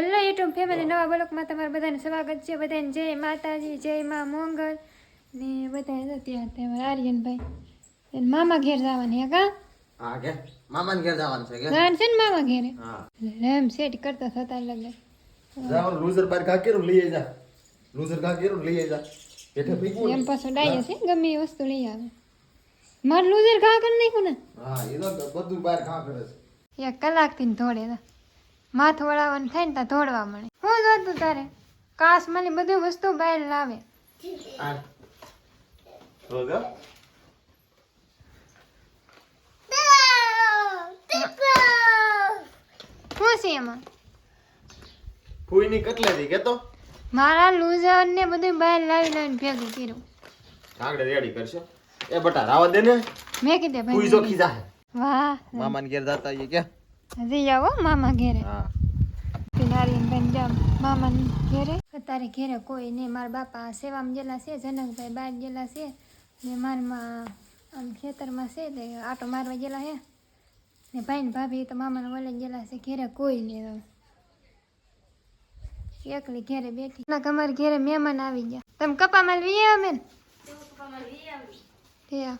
Hello YouTube family નવા બ્લોકમાં તમારું બધાને સ્વાગત છે. બધાને જય માતાજી જય મા મોંગલ. ને બધા ત્યાં તહેવાર આર્યનભાઈ. મામા ઘેર જવાની હે કા? હા કે મામાને ઘેર જવાનું છે કે ગાન છે ને મામા ઘેરે? હા. રેમ સેટ કરતા થતા લગે જાવ લૂઝર બાર કા લઈ જા લૂઝર કા લઈ જા પેટે પીકું એમ પાછો ડાય છે ગમે એ વસ્તુ લઈ આવે. માર લૂઝર ઘા કરી નાખ્યું ને? હા એ તો બધું બહાર ખા કરે છે. એક કલાકથી ને ધોડે. માથું વળાવવાનું થાય ને ત્યાં ધોળવા મળે. હું જોતું તારે? કાસ મળી બધી વસ્તુ બહાર લાવે. શું છે એમાં? ફૂઈની કટલેથી કેતો? મારા લૂઝર ને બધું બહાર લાવી લાવીને ભેગું કર્યું. આગળ રેડી કરશો. એ બટા રાવા દે ને. મેં કીધે ફૂઈ ભાઈ જોખી જાહે. વાહ. મામાને ઘેર જાતા આઈએ કે હજી આવો મામા ઘેરે. મામા ઘેરે. અત્યારે ઘેરે કોઈ નહીં. મારા બાપા સેવામાં જેલા છે જનકભાઈ બાર જેલા છે. ને મારમાં આમ ખેતરમાં છે તે આટો મારવા જેલા છે. ને ભાઈ ને ભાભી તો મામાને વલે ગયેલા છે. ઘેરે કોઈ નહીં. એકલી ઘેરે બેઠી. ના તમારે ઘેરે મહેમાન આવી ગયા. તમે કપા માલ વી આવ્યા બેન ઠીક.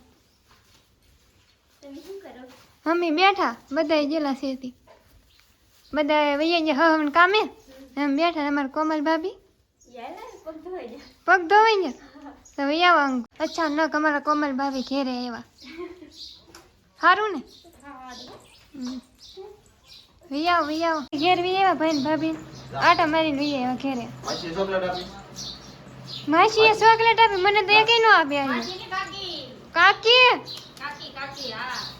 મમ્મી બેઠા બધા જેલા છે બધા વૈયા ગયા હવન કામે એમ બેઠા અમારા કોમલ ભાભી. પગ ધોવાઈ ગયા? તો વૈયા ન અમારા કોમલ ભાભી ઘેરે આવ્યા સારું ને. વૈયાવો વૈયાવો ઘેર વૈયા ભાઈ ને ભાભી. આટા મારીને વૈયા આવ્યા ઘેરે. માસીએ ચોકલેટ આપી. મને તો એકેય નો આપ્યા કાકી. કાકી? કાકી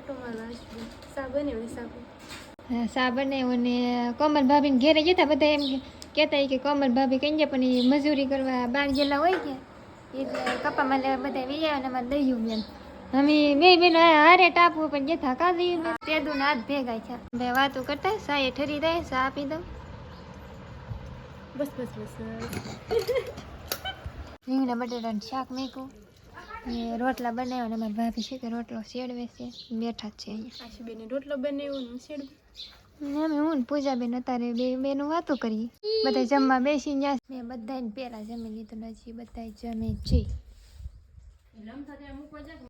આવ્યા છીએ આટો મારવા સા બનાવી સાબુ હા, સા બનાવ્યો ને કોમલ ભાભીને ઘેરે જતા બધા એમ કહેતા કે કોમલ ભાભી ગયા પણ એ મજૂરી કરવા બાર જેલા હોય કે એટલે કપામાં લેવા બધા વિયા ને અમારે દયું બેન. અમે બે બેન હારે ટાપવું પણ જતા થાકા દઈ તે દુ હાથ ભેગા છે બે વાતો કરતા સાએ ઠરી દે સા આપી દઉં. બસ બસ બસ. રીંગણા બટેટાનું શાક મેકું ને રોટલા બનાવ્યા ને મારા ભાભી છે કે રોટલો શેડવે છે. બેઠા જ છે અહીંયા. આશુબેને રોટલો બનાવ્યો ને શેડ ને અમે હું ને પૂજાબેન અત્યારે બે બેનું વાતો કરીએ. બધા જમવા બેસી ગયા મેં બધાને પહેલાં જમી લીધું નથી બધા જમે છે.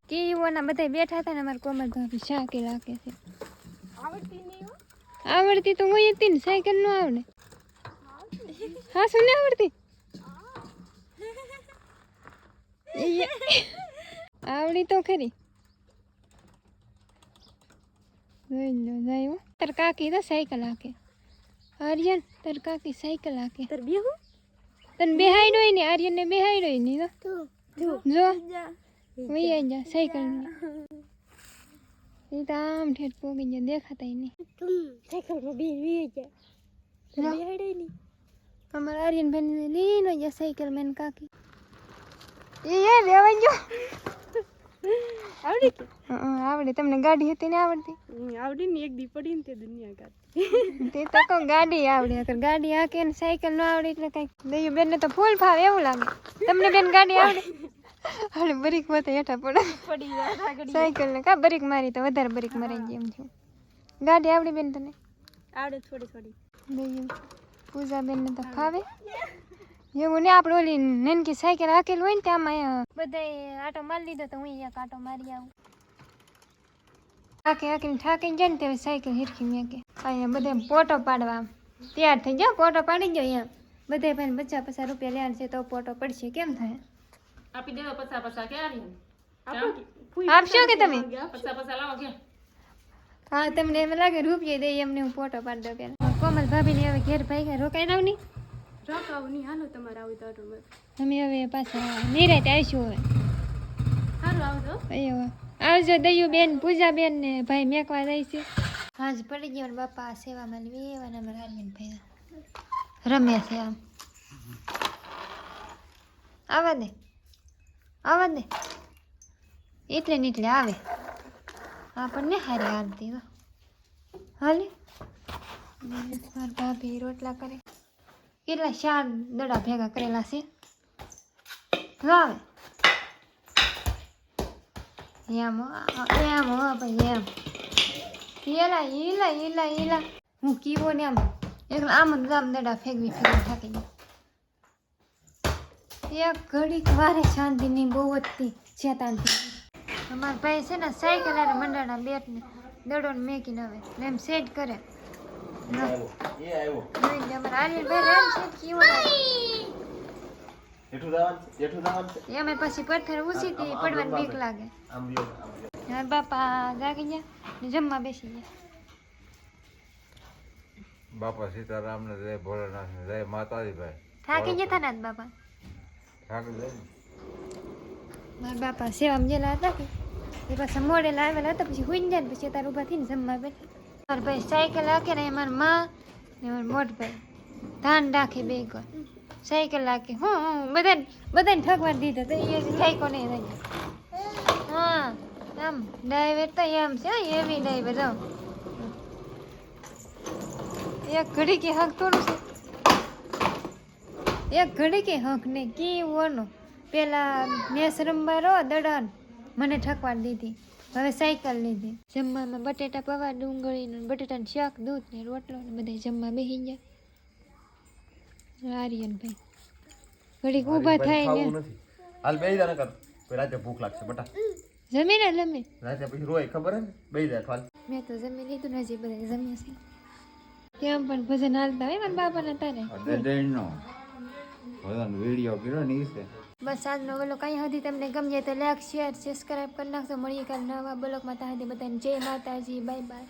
કેવોના બધા બેઠા હતા ને અમારા કોમર ભાભી શાકે લાગે છે. આવડતી નહીં હો. આવડતી તો હું હતી ને સાયકલ નો આવડે. હા શું આવડતી ઈ- આવડી તો ખરી. જાય. તાર કાકી તો સાયકલ હાકે. આર્યન તાર કાકી સાયકલ હાકે. તાર બે હું તને બેહાડ્યો ને આર્યન ને બેહાઈ નહીં ને જો. વૈયા જા. સાયકલ એ તો આમ ઠેઠ પોગી ગયા દેખાતા નહીં સાયકલમાં બે વી ગયા લો. બેહાડે નહીં અમારા આર્યન બેન લીનો જા સાયકલ મેન કાકી. એ રેવાઈ ગયો. આવડી કે? આવડે. તમને ગાડી હતી ને આવડતી? આવડી ને એક દી પડી ને તે દુનિયા ગાડી. તે તો કહું ગાડી આવડે. અગર ગાડી હાકે ને સાયકલ ન આવડે એટલે કઈ. દયું બેન તો ફૂલ ફાવે એવું લાગે. તમને બેન ગાડી આવડે? હાલે બરીક મતે હેઠા પડે. પડી સાયકલ ને કા બરીક મારી તો વધારે બરીક મરાઈ ગઈ એમ છું ગાડી આવડી બેન તને? આવડે થોડી થોડી. પૂજા બેન ને તો ફાવે એવું ને આપણે ઓલી નાનકી સાયકલ હાકેલ હોય ને ત્યાં બધા આટો મારી લીધો તો હું એક આટો મારી આવું. હાકે હાકીને થાકી જાય ને તે સાયકલ હિરખી મેકે. અહીંયા બધા પોટો પાડવા. તૈયાર થઈ જાઓ પોટો પાડી જાઓ અહીંયા. બધા ભાઈ પચાસ પચાસ રૂપિયા લેવાનું છે તો પોટો પડશે કેમ થાય? આપી દેવા પચાસ પચાસ ક્યાં આપશો કે તમે? પચાસ પચાસ લાવો કે હા તમને એમ લાગે રૂપિયા દે એમને હું પોટો પાડી દઉં પેલા. કોમલ ભાભીને હવે ઘેર ભાઈ રોકાઈ નાવ નહીં? રોકાવ નહીં. હાલો તમારે આવું તો આટો અમે હવે પાછા નિરાતે આવીશું હવે. સારું આવજો. આવજો દયું બેન પૂજા બેન ને ભાઈ મેકવા જાય છે. હાજ પડી ગયો ને બાપા સેવામાં લેવા ને અમારા ભાઈ રમે છે આમ. આવા દે આવા દે. એટલે ને એટલે આવે. આપણને હારી હાલતી હો હાલે. ભાભી રોટલા કરે. કેટલા ચાર દડા ભેગા કરેલા છે? વાવે. એમ એમ ભાઈ, એમ. એલા ઈલા ઈલા ઈલા. હું કીવો ને આમ એકલા આમ જ આમ દડા ફેંકવી ફેંકવી થાકી ગઈ. એક ઘડીક વારે શાંતિની બહુ જ ચેતાનથી અમારા ભાઈ છે ને સાયકલ અને ને દડો ને મેકીને આવે એમ સેટ કરે. એ આવ્યો એમ પછી પથ્થર ઉસીતી પડવાની બીક લાગે બાપા જાગી ગયા ને જમવા બેસી ગયા બાપા સીતારામને જય ભોળાનાથને જય માતાજી ભાઈ થાકી જતા ને આજ બાપા? થાકી જાય મારા બાપા સેવામાં ગયેલા હતા કે? એ પાછા મોડેલા આવેલા હતા પછી હુઈ જાય પછી તાર ઊભા થઈને જમવા બેઠા. મારા ભાઈ સાયકલ હાકે ને મારા માં ને મારા મોટ ભાઈ ધાન રાખે બે કર સાયકલ હાકે હું હું બધાને બધાને ઠગવા દીધા તો એ સાયકો નહીં થઈ હા આમ ડ્રાઈવર તો એમ છે એવી ડ્રાઈવર તો એક ઘડી કે હક થોડું છે એક ઘડી કે હક ને કેવું પેલા મેસ રમવા રો દડન મને ઠકવાડ દીધી હવે સાયકલ લીધી. જમવામાં બટેટા પવા ડુંગળી ને બટેટાનું શાક દૂધ ને રોટલો ને બધા જમવા બેસી ગયા. આર્યનભાઈ ઘડીક ઊભા થાય ને. હાલ બેહી જા નકર. રાતે ભૂખ લાગશે બટા. જમીને લમે રાતે પછી રોય ખબર હે ને? બેહી જાય હાલ મેં તો જમી લીધું ને હજી બધા જમ્યા છે. કેમ પણ ભજન હાલતા હોય મારા બાપાના તારે? ભજન નો ભજન વીડિયો કર્યો ને ઈ છે. બસ આજનો બોલો, કઈ સુધી તમને ગમે તો લાઈક શેર સબસ્ક્રાઈબ કરી નાખશો મળીએ કાલે નવા બ્લોગમાં, ત્યાં બધાને જય માતાજી બાય બાય